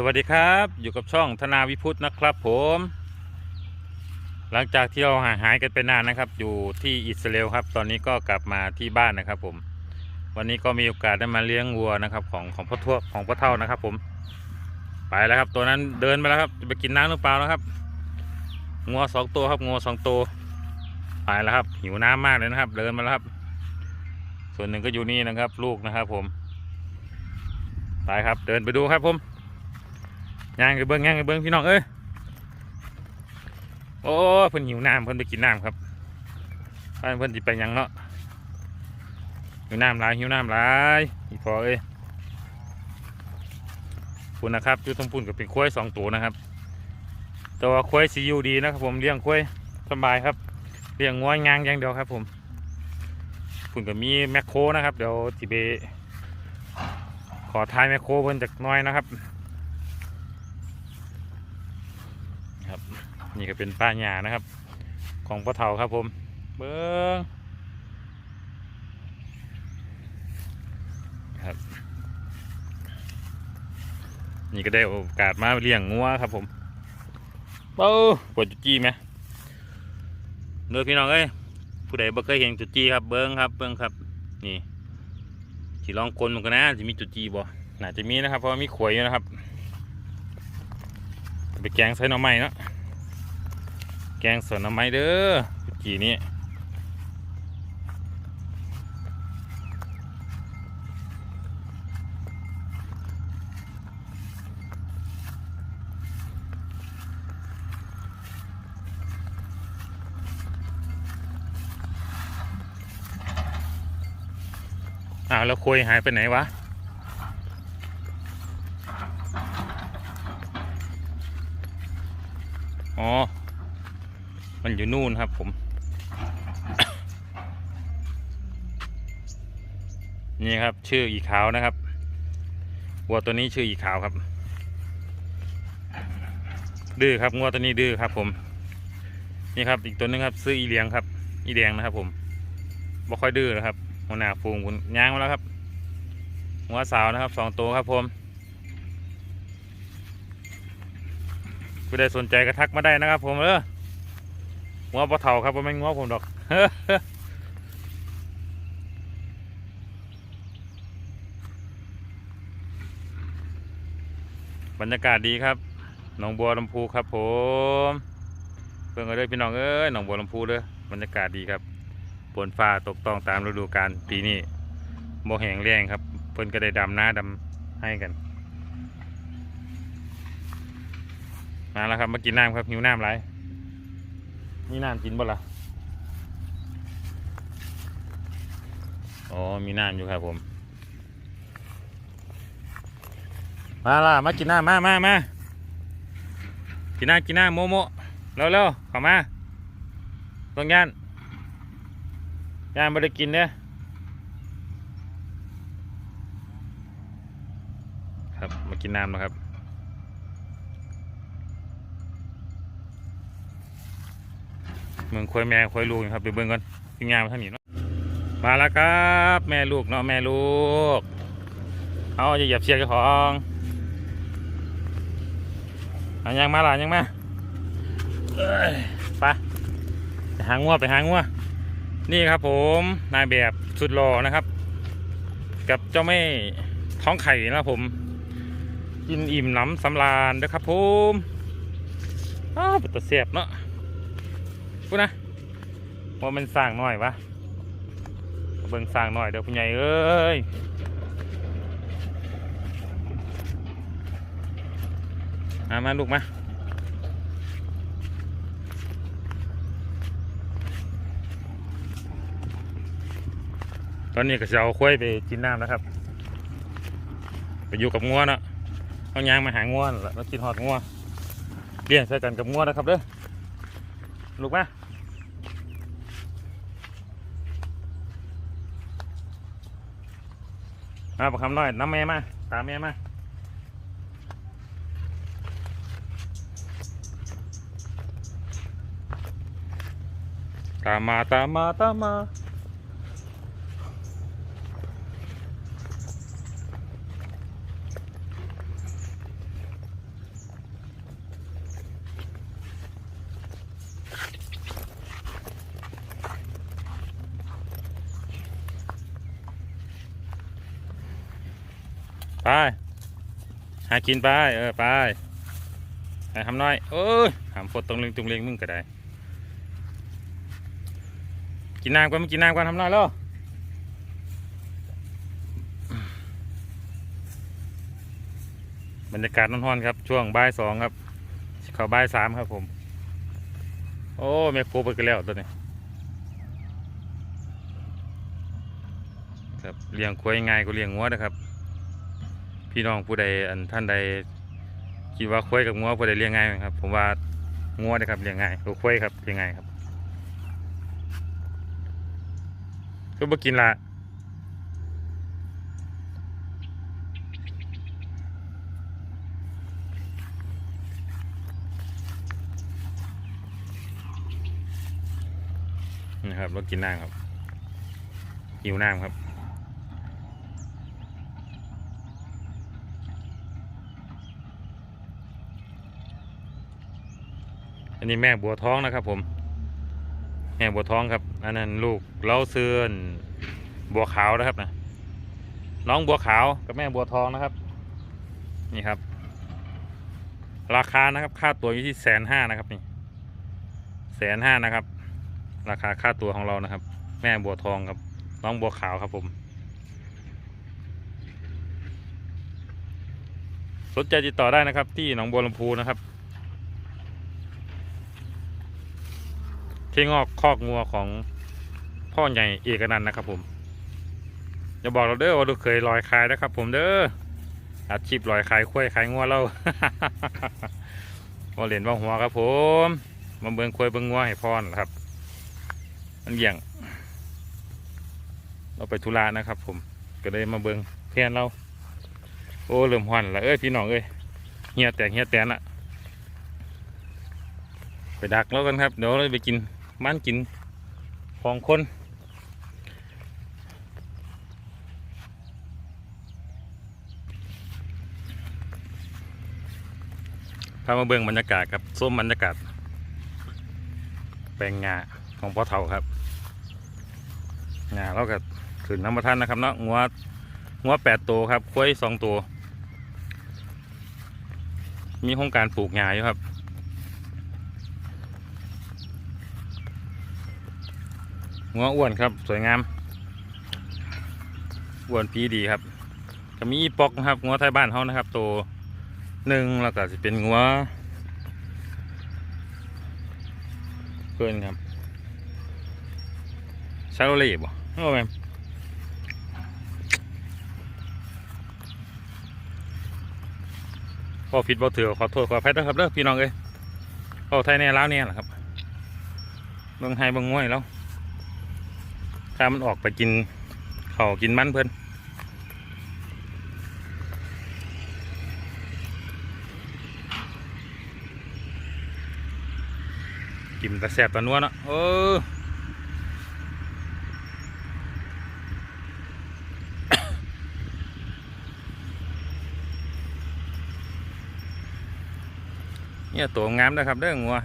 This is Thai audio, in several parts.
สวัสดีครับอยู่กับช่องธนาวิพุทธนะครับผม หลังจากที่เราห่างหายกันไปนานนะครับ อยู่ที่อิสราเอลครับ ตอนนี้ก็กลับมาที่บ้านนะครับผม วันนี้ก็มีโอกาสได้มาเลี้ยงวัวนะครับ ของของพ่อทั่วของพ่อเท่านะครับ ผม ไปแล้วครับตัวนั้นเดินไปแล้วครับจะไปกินน้ำหรือเปล่านะครับงัวสองตัวครับงัวสองตัวไปแล้วครับ หิวน้ำมากเลยนะครับ เดินมาแล้วครับ ส่วนหนึ่งก็อยู่นี่นะครับ ลูกนะครับ ผมไปครับเดินไปดูครับผม ย่างไปเบิ้งย่างไปเบิ้งพี่น้องเอ้ยโอ้เพิ่นหิวน้ำเพิ่นไปกินน้ำครับบ้านเพิ่นจิไปยังเนาะหิวน้ำหลายหิวน้ำหลายอีพอเอ้ยคุณนนะครับอยู่ตรงปุ่นกับเป็นควายสองตัวนะครับ แต่ว่าควายซียูดีนะครับ ผมเลี้ยงควายสบายครับเลี้ยงงัวงางอย่างเดียวครับ ผมคุณก็มีแมคโครนะครับ เดี๋ยวจิเบขอทายแมคโครเพิ่นจากน้อยนะครับ นี่ก็เป็นป้าหญ้านะครับ ของพ่อเฒ่าครับผม เบิ้งครับ นี่ก็ได้โอกาสมาเลี้ยงงัวครับผมเบ้าปวดจุจี้ไหมเด้อพี่น้องเอ้ยผู้ใดบ่เคยเห็นจุจี้ครับเบิ้งครับเบิ้งครับ นี่ที่ลองกลมันก็นะจะมีจุจี้บ่น่าจะมีนะครับ เพราะมีขวยอยู่นะครับไปแกงใส่หน่อไม้เนาะ แกงส่หน่อไม้เด้อจุดจีนี่อ้าวแล้วคุยหายไปไหนวะ อ๋อ มันอยู่นู่นครับผม นี่ครับ ชื่ออีขาวนะครับวัวตัวนี้ชื่ออีขาวครับ ดื้อครับงัวตัวนี้ดื้อครับ ผม นี่ครับ อีกตัวหนึงครับ ซื้ออีเหลียงครับ อีแดงนะครับ ผมบ่ค่อยดื้อนะครับหัวหน้าฟูงคุณย่างมาแล้วครับหัวสาวนะครับสองตัวครับผมผู้ใดสนใจก็ทักมาได้นะครับผมเออ หัวปลาเถาครับไม่งัวผมดอกบรรยากาศดีครับ หนองบัวลำพูครับผมเพิ่งเอาเด้พี่น้องเอ้ยหนองบัวลำพูเด้อบรรยากาศดีครับฝนฟ้าตกต้องตามฤดูกาลปีนี้โมแหงแรงครับ เพิ่นก็ได้ดำหน้าดำให้กันมาแล้วครับมากินน้ำครับหิวน้ำไร มีน้ำกินบ่ละอ๋อ มีน้ำอยู่ครับผม มาล่ะ มากินน้ำมามามากินน้ำกินน้ำโมโมเร็วเร็วๆเข้ามาต้องย่านย่างไม่ได้กินเนี่ยครับ มากินน้ำนะครับ เมืองควยแม่ควยลูกนะครับไปเบิ่งกันทีมงานมาทางนี้เนาะมาแล้วครับ แม่ลูกเนาะแม่ลูกเอาจะเหยียบเชียร์เจ้าของเอายังมาล่ะยังมาไปไปหางัวไปหางัวนี่ครับผมนายแบบสุดหล่อนะครับ กับเจ้าแม่ท้องไข่นะผม กินอิ่มหนำสำราญนะครับผมอ้าวเป็นตัวเสียบเนาะ พูดนะว่ามันสร้างหน่อยวะเบิ่งสร้างหน่อยเดี๋ยวคุณใหญ่เอ้ยมามาลูกมาตอนนี้ก็จะเอาควายไปกินน้ำนะครับ ไปอยู่กับงัวนะเอายางมาหางัวนและแล้วกินหอดงัวเลี้ยงใส่กันกับงัวนะครับเด้อ ลูกมามาประคำน้อยน้ำแม่มา ตามแม่มาตามมาตามมาตามมา ไปหากินไปเออไปไปทำน้อยเอ้ยหามฟดตรงเล็งตรงเล็งมึงก็ได้ กินน้ำก่อนไม่กินน้ำก่อนทำน้อยแล้วบรรยากาศร้อนๆครับ ช่วงบ่ายสองครับ เข้าบ่ายสามครับผม โอ้แม่โคไปกันแล้วตัวนี้ครับเลี้ยงควายง่ายก็เลี้ยงงัวนะครับ พี่น้องผู้ใดอันท่านใดคิดว่าควายกับงัวผู้ใดเลี้ยงง่ายไหมครับ ผมว่างัวนะครับเลี้ยงง่ายก็ควายครับเลี้ยงง่ายครับก็บ่กินละนะครับเรากินน้ำครับหิวน้ำครับ นนี้แม่บัวท้องนะครับ ผม แม่บัวท้องครับ อันนั้นลูกเล้าเสื่อนบัวขาวนะครับนะน้องบัวขาวกับแม่บัวทองนะครับ นี่ครับ ราคานะครับ ค่าตัวอยู่ที่แสนห้านะครับนี่แสนห้านะครับ ราคาค่าตัวของเรานะครับ แม่บัวทองครับ น้องบัวขาวครับผม สนใจติดต่อได้นะครับ ที่หนองบัวลำพูนะครับ ที่งอกคอกงัวของพ่อใหญ่เอกนันนะครับผมอย่าบอกเราเด้อว่าเราเคยลอยคายนะครับ ผมเด้ออาชีพลอยคายคุ้ยคายงัวเราว่าเหรียญว่าหัวครับ ผมมาเบิ่งคุ้ยเบิ่งงัวให้พ่อนครับ มันเบี่ยง เราไปธุระนะครับ ผมก็เลยมาเบิ่งแทนเรา โอ้เริ่มหอนละเอ้ยพี่น้องเอ้ยเฮียแตกเฮียแตนละไปดักแล้วกันครับ เดี๋ยวเราไปกิน มันกินของคน พามาเบิ่งบรรยากาศครับส้มบรรยากาศ แปลงงาของพ่อเฒ่าครับงาเราก็ขึ้นน้ำมาท่านนะครับเนาะงัวงัวแปดตัวครับ ควายสองตัว มีโครงการปลูกงาอยู่ครับ งัวอ้วนครับ สวยงามอ้วนพีดีครับก็มีอีปอกนะครับงัวไทยบ้านเขานะครับ ตัวหนึ่งแล้วก็จะเป็นงัวเพื่อนครับชาโรเล่บ่โอ้แม่พอผิดบ่ถือขอโทษขออภัยด้ครับเด้อพี่น้องเอ้ยเอไทยแน่แล้วเนี่ยแหละครับเบิ่งให้เบิ่งง่วยแล้ว ถ้ามันออกไปกินเขากินมันเพื่อนกินแต่แสบตะนัวเนาะเออเนี่ยตัวงามนะครับเด้องัว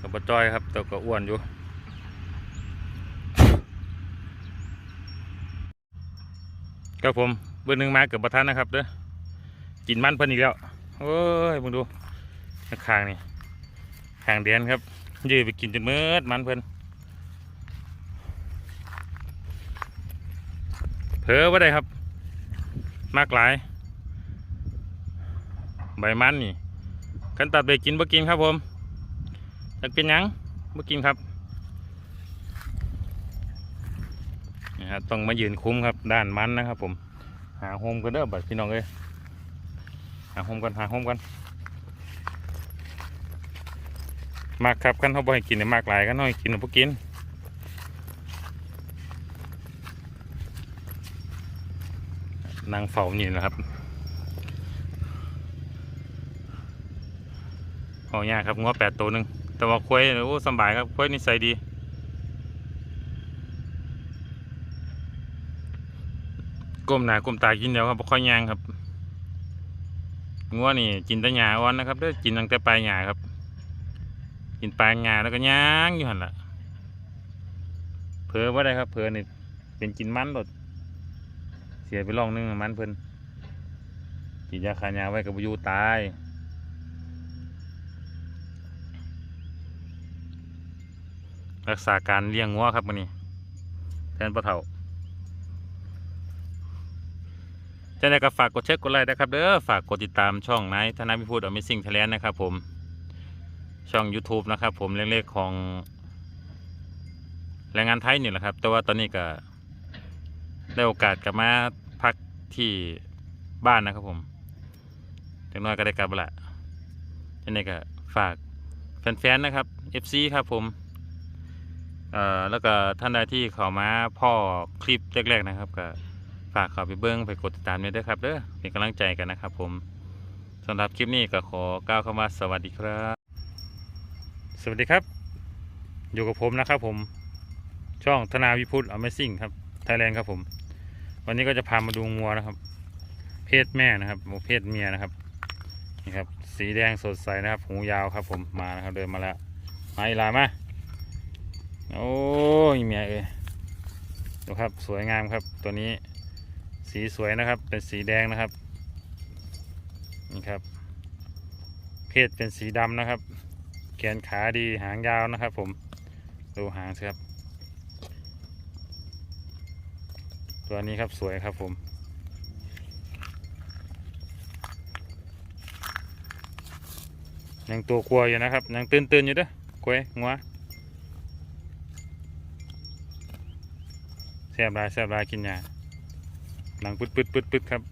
กับบจอยครับแต่ก็อ้วนอยู่ ครับผมเบอร์หนึ่งมาเกือบประทันนะครับเด้อกินมันเพิ่นอีกแล้วโอ้ยมึงดูคางนี่คางเดียนครับยืดไปกินจนเมืดมันเพิ่นเผลอว่าได้ครับ มากหลาย ใบมันนี่กันตัดไปกินบ่กินครับผมอยากเป็นยังบ่กินครับ ครับต้องมายืนคุ้มครับด้านมันนะครับ ผม หาโฮมกันเด้อบัดพี่น้องเอ้ยหาโฮมกันหาโฮมกันมากครับกันเขาบ่ให้กินเนี่ยมากหลายกันน้อยกินเอาพวกกินนางเฝ้านี่นะครับโอ้ยากครับงัวแปดตัวหนึ่งแต่ว่าควยโอ้สบายครับควยนิสัยดี ก้มหน้าก้มตากินเดียวครับบ่ค่อยย่างครับงัวนี่กินแต่หญ้าอ่อนนะครับเด้อกินตั้งแต่ปลายหญ้าครับ กินปลายหญ้าแล้วก็ย่างอยู่หันละเผลอว่าได้ครับเผลอนี่เป็นกินมันหลดเสียไปลองนึงมันเพิ่นฉีดยาคายาไว้กับยูตายรักษาการเลี้ยงงัวครับมันนี้แทนปะเถา จะได้ก็ฝากกดแชร์กดไลค์นะครับเด้อฝากกดติดตามช่องนายธนาพิพูดอเมซิ่งไทยแลนด์นะครับผมช่อง YouTube นะครับผมเล็กๆของแรงงานไทยนี่แหละครับ แต่ว่าตอนนี้ก็ได้โอกาสกลับมาพักที่บ้านนะครับผมจังน้อยก็ได้กลับละจังนี้ก็ฝากแฟนๆนะครับ FC ครับผมเอ่อแล้วก็ท่านใดที่เข้ามาพ่อคลิปแรกๆนะครับก็ ฝากเข้าไปเบิ้งไปกดติดตามด้วยด้อครับเด้อเป็นกำลังใจกันนะครับผมสำหรับคลิปนี้ก็ขอก้าวเข้ามาสวัสดีครับ สวัสดีครับ อยู่กับผมนะครับผมช่องธนาวิพุทธ Amazing ครับไทยแลนด์ครับผม วันนี้ก็จะพามาดูงัวนะครับ เพศแม่นะครับหมูเพศเมียนะครับนี่ครับ สีแดงสดใสนะครับหูยาวครับผมมานะครับเดินมาแล้วมาอีหลามาโอ้ยเมียเอ้ยดูครับสวยงามครับตัวนี้ สีสวยนะครับ เป็นสีแดงนะครับ นี่ครับ เพศเป็นสีดำนะครับแขนขาดีหางยาวนะครับผมดูหางสิครับ ตัวนี้ครับสวยครับผมยังตัวกลัวอยู่นะครับยังตื่นตื่นๆอยู่ด้อกล้วยงัวแซ่บลายแซ่บลายกินยา หนังปื๊ดปึ๊ดปึ๊ดปึ๊ดครับ